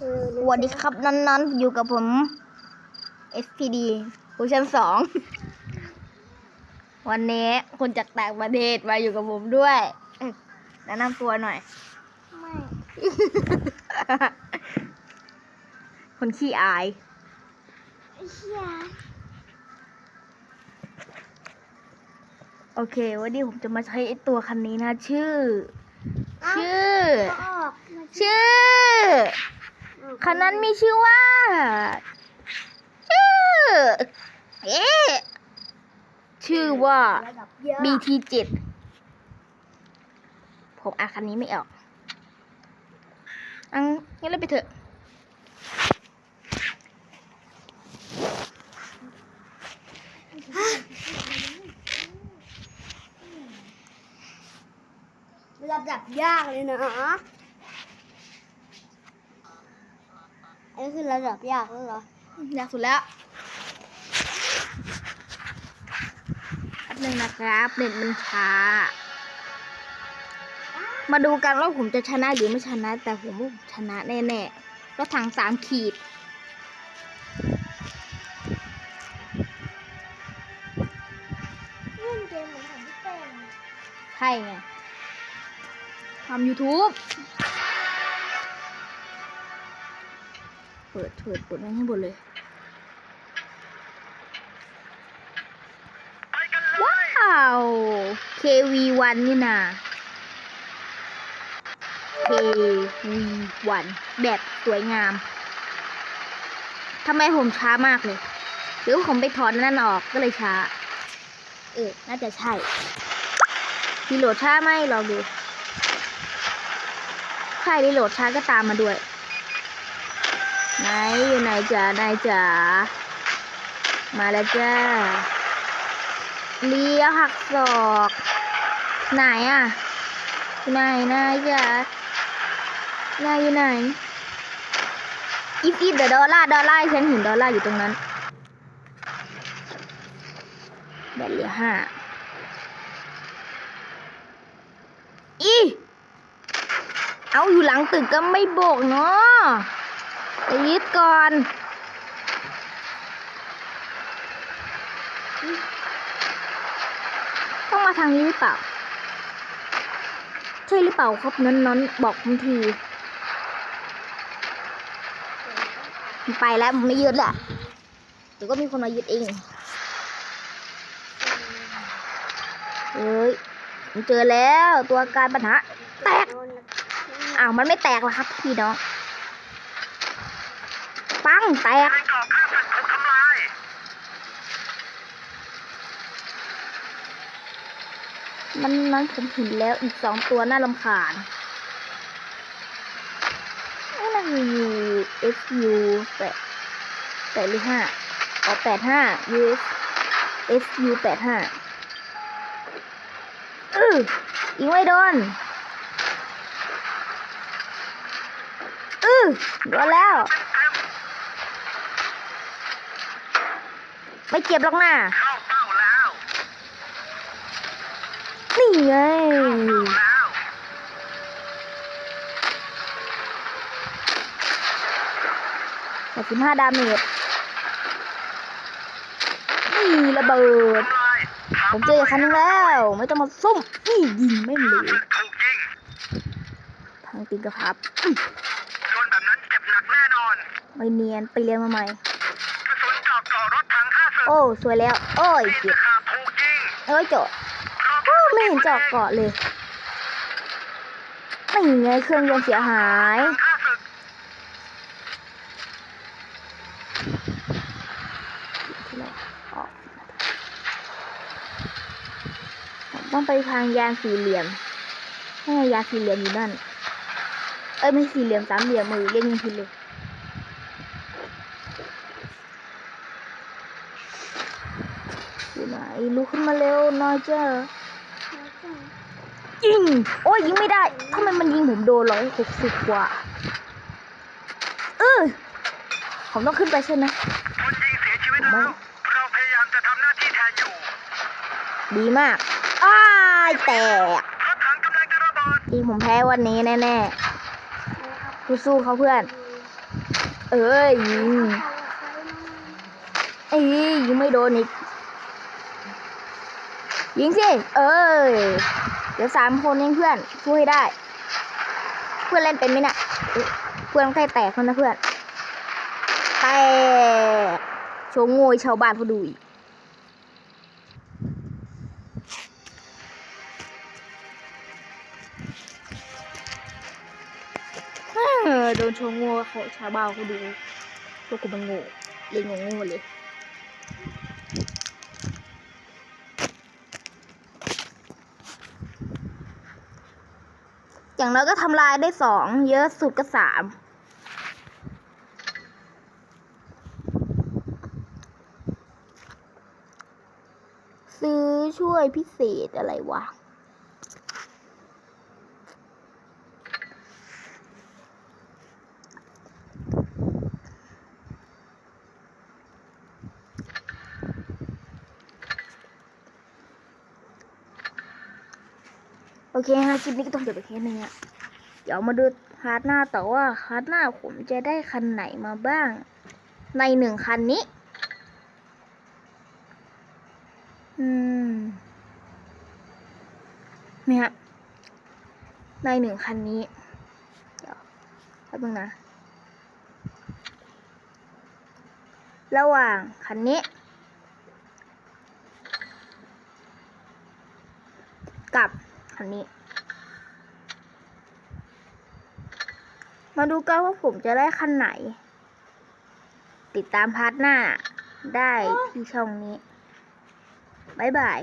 เออสวัสดีครับนั้นๆ อยู่กับผม SPD เวอร์ชันสอง วันนี้คนจากต่างประเทศมาอยู่กับผมด้วยเอ้ยแนะนำตัวหน่อย ไม่ คนขี้อายเฮียโอเค วันนี้ผมจะมาใช้ไอตัวคันนี้นะ ชื่อ ชื่อก็ออกมาชื่อ คันนั้นมีชื่อว่า ชื่อเอ๊ชื่อว่าบเยอะ BT7 ผมอ่านคันนี้ไม่ออก อังงั้นเราไปเถอะ ระดับยากเลยนะ อันนี้คือระดับยากแล้วเหรออยากสุดแล้วแป๊บนึงนะครับเน็ตมันช้า มาดูกันว่าผมจะชนะหรือไม่ชนะ แต่ผมว่าผมชนะแน่ๆรถถังสามขีดเล่นเกมเหมือนของพี่เต้นใช่ไงทำ YouTube ปิดเปิดเปิดให้หมดเลยว้าว KV1 นี่นา KV1 แบบสวยงามทำไมผมช้ามากเลย หรือผมไปถอนนั่นออกก็เลยช้า เออ น่าจะใช่รีโหลดช้าไหมลองดู ใช่รีโหลดช้าก็ตามมาด้วย ไหนอยู่ไหนจ๋านายจ๋ามาแล้วจ้าเลี้ยวหักศอก ไหนอะอยู่ไหนนายจ๋านายอยู่ไหนอีฟอีฟเดอะดอลลาดอลลาฉันเห็นดอลลาอยู่ตรงนั้นแบตเหลือห้าอีเอาอยู่หลังตึกก็ไม่โบกเนาะไปยึด ก่อน ต้องมาทางนี้หรือเปล่า ใช่หรือเปล่าครับน้อนน้นบอกผมทีไปแล้วผมไม่ยึดแหละเดี๋ยวก็มีคนมายึดเองเฮ้ยผมเจอแล้วตัวการปัญหาแตกอ้าวมันไม่แตกหรอครับพี่น้อง ปังแตกมันนั้นผมเห็นแล้วอีกสองตัวน่ารำคาญนี่น่าจะอยู่ S U แปดแปดหรือห้าอ๋อแปดห้า U S S U แปดห้าอือยิงไม่โดนอือโดนแล้ว ไม่เจ็บหรอกนะเข้าเป้าแล้วนี่ไงแล้วแปดสิบห้าดาเมจนี่ระเบิดทำลายผมเจออีกคันนึงแล้ว ไม่ต้องมาซุ่มนี่ยิงไม่เหลยศึกถูกยิงทางตีนกระพับอื้อโดนแบบนั้นเจ็บหนักแน่นอน ไม่เนียนไปเรียนมาใหม่ โอ้สวยแล้ว โอ้ยตีนเจ็บตะขาบถูกยิงเอ้ยเจาะรอบอ้าวไม่เห็นเจาะเกาะเลยไม่ไงเครื่องยนต์เสียหายข้าศึกผมต้องไปทางยานสี่เหลี่ยมให้ยานสี่เหลี่ยมอยู่นั่น เอ้ยไม่สี่เหลี่ยมสามเหลี่ยมมือเรียกยิงผิดเลย อยู่ไหนลุกขึ้นมาเร็วหน้อยเจ้ายิง โอ้ยยิงไม่ได้ทำไมมันยิงผมโดนร้อยหกสิบกว่า เออผมต้องขึ้นไปใช่ไหมคนยิงเสียชีวิตแล้ว เราพยายามจะทำหน้าที่แทนอยู่ ดีมาก อ้ายแตกรถถังกำลังจะระเบิดทีมผมแพ้วันนี้แน่ๆสู้ๆเขาเพื่อนอเอ้ยยิงเอาไฟมาเอ้ยยิงไม่โดนอีก ยิงสิ เอ้ย เดี๋ยวสามคนเองเพื่อนช่วยได้ เพื่อนเล่นเป็นไหมเนี่ย เพื่อนใกล้แตกแล้วนะเพื่อน แตก โชว์โงยชาวบ้านเขาดูอีกเออโดนโชว์โง่เขาชาวบ้านเขาดูพวกกูมันโง่เล่นโง่เลย อย่างน้อยก็ทำลายได้สองเยอะสุดก็สามซื้อช่วยพิเศษอะไรวะ อเคฮะคลิปนี้ก็ต้องจบไปแค่นี้อะเดี๋ยวมาดูฮาร์ดหน้าต่อว่าฮาร์ดหน้าผมจะได้คันไหนมาบ้าง ในหนึ่งคันนี้ อืมเนี่ยครับในหนึ่งคันนี้ เดี๋ยวแป๊บนึงนะ ระหว่างคันนี้กับ คันนี้ มาดูกันว่าผมจะได้คันไหน ติดตามพาร์ทหน้าได้ที่ช่องนี้ บ๊ายบาย